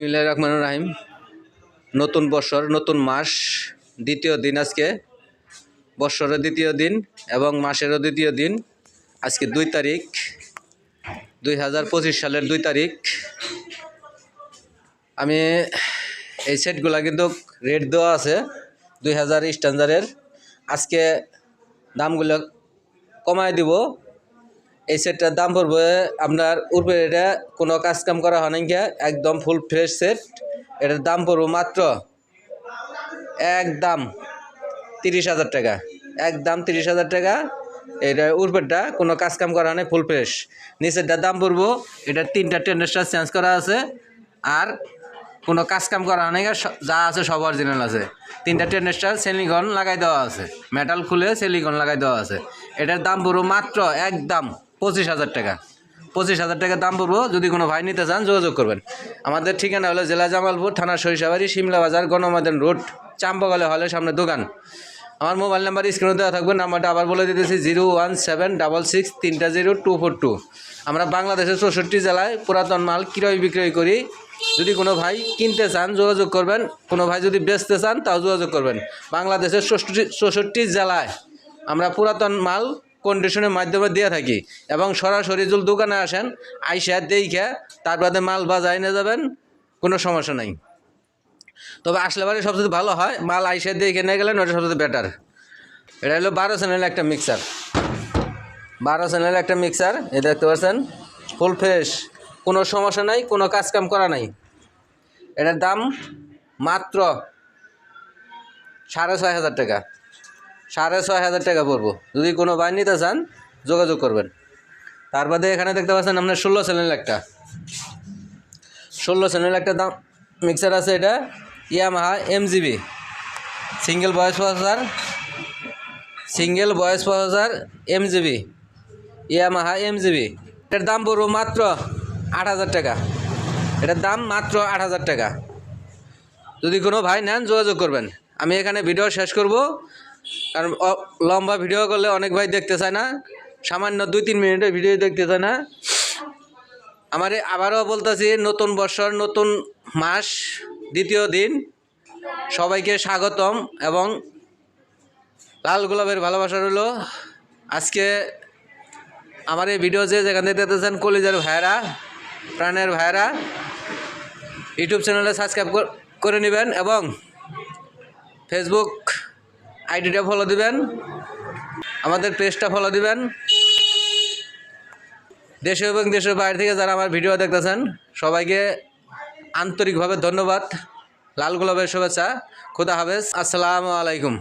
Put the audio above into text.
রহমান রাহিম। নতুন বছর, নতুন মাস, দ্বিতীয় দিন আজকে। বৎসরের দ্বিতীয় দিন এবং মাসেরও দ্বিতীয় দিন। আজকে দুই তারিখ, দুই হাজার পঁচিশ সালের দুই তারিখ। আমি এই সেটগুলা কিন্তু রেট দেওয়া আছে, দুই হাজার স্ট্যান্ডার্ডের। আজকে দামগুলো কমায় দিব এই সেটটার দাম পড়বে আপনার উপরে এটা কোনো কাজ কাম করা হয় গিয়া, একদম ফুল ফ্রেশ সেট এটার দাম পড়বে মাত্র একদম তিরিশ হাজার টাকা। একদম তিরিশ হাজার টাকা। এটা উপরেরটা কোনো কাজ কাম করা নাই ফুল ফ্রেশ নিচেরটার দাম পড়ব এটা তিনটা টেন্ডারস্টার চেঞ্জ করা আছে। আর কোনো কাজ কাম করা স- যা আছে সব অরিজিনাল আছে। তিনটা টেন্ডারস্টার সেলিকন লাগাই দেওয়া আছে। মেটাল খুলে সেলিকন লাগাই দেওয়া আছে। এটার দাম পড়ব মাত্র একদম পঁচিশ হাজার টাকা। পঁচিশ হাজার টাকা দাম পড়ব, যদি কোনো ভাই নিতে চান, যোগাযোগ করবেন। আমাদের ঠিকানা হলো জেলা জামালপুর, থানা সরিষাবাড়ি শিমলা বাজার গণমাদান রোড চাম্পাগলে হলে সামনে দোকান। আমার মোবাইল নাম্বার স্ক্রিনে দেওয়া থাকবে, নাম্বারটা আবার বলে দিতেছি, zero one seven double six তিনটা জিরো টু ফোর টু। আমরা বাংলাদেশের চৌষট্টি জেলায় পুরাতন মাল ক্রয় বিক্রয় করি। যদি কোনো ভাই কিনতে চান, যোগাযোগ করবেন। কোনো ভাই যদি বেচতে চান, তাও যোগাযোগ করবেন। বাংলাদেশের চৌষট্টি চৌষট্টি জেলায় আমরা পুরাতন মাল কন্ডিশনের মাধ্যমে দিয়ে থাকি। এবং সরাসরি যদি দোকানে আসেন, আইসা দেখে তারপরে মাল বাজায় নিয়ে যাবেন, কোনো সমস্যা নাই। তবে আসলে বারে সবচেয়ে ভালো হয়, মাল আইসা দেখে নিয়ে গেলেন, ওটা সবচেয়ে বেটার এটা হলো বারো চ্যানেল একটা মিক্সার বারো চ্যানেল একটা মিক্সার এ দেখতে পাচ্ছেন ফুল ফ্রেশ কোনো সমস্যা নাই, কোনো কাজ কাম করা নাই। এটার দাম মাত্র সাড়ে ছয় হাজার টাকা। সাড়ে ছয় হাজার টাকা পড়ব। যদি কোনো ভাই নিতে চান, যোগাযোগ করবেন। তার বাদে এখানে দেখতে পাচ্ছেন আপনার ষোলো চ্যানেল একটা। ষোলো চ্যানেল একটা দাম মিক্সার আছে এটা ইয়ামাহা এম জিবি সিঙ্গেল বয়স প্রসেসর সিঙ্গেল বয়স processor M GB Yamaha M GB এটার দাম পড়ব মাত্র আট হাজার টাকা। এটার দাম মাত্র আট হাজার টাকা। যদি কোনো ভাই নেন, যোগাযোগ করবেন। আমি এখানে ভিডিও শেষ করব। কারণ লম্বা ভিডিও করলে অনেক ভাই দেখতে চায় না। সামান্য দুই, তিন মিনিটের ভিডিও দেখতে চায় না। আমার আবারও বলতেছি, নতুন বছর, নতুন মাস, দ্বিতীয় দিন। সবাইকে স্বাগতম এবং লাল গোলাপের ভালোবাসা রইল। আজকে আমার এই ভিডিও যে যেখান থেকে দেখতেছেন, কলিজার ভাইরা প্রাণের ভাইরা ইউটিউব চ্যানেলে সাবস্ক্রাইব করে নেবেন এবং ফেসবুক আইডিটা ফলো দিবেন। আমাদের পেজটা ফলো দিবেন। দেশে এবং দেশের বাইরে থেকে যারা আমার ভিডিও দেখতেছেন, সবাইকে আন্তরিকভাবে ধন্যবাদ। লাল গোলাপের শুভেচ্ছা। খুদা হাফেজ। আসসালামু আলাইকুম।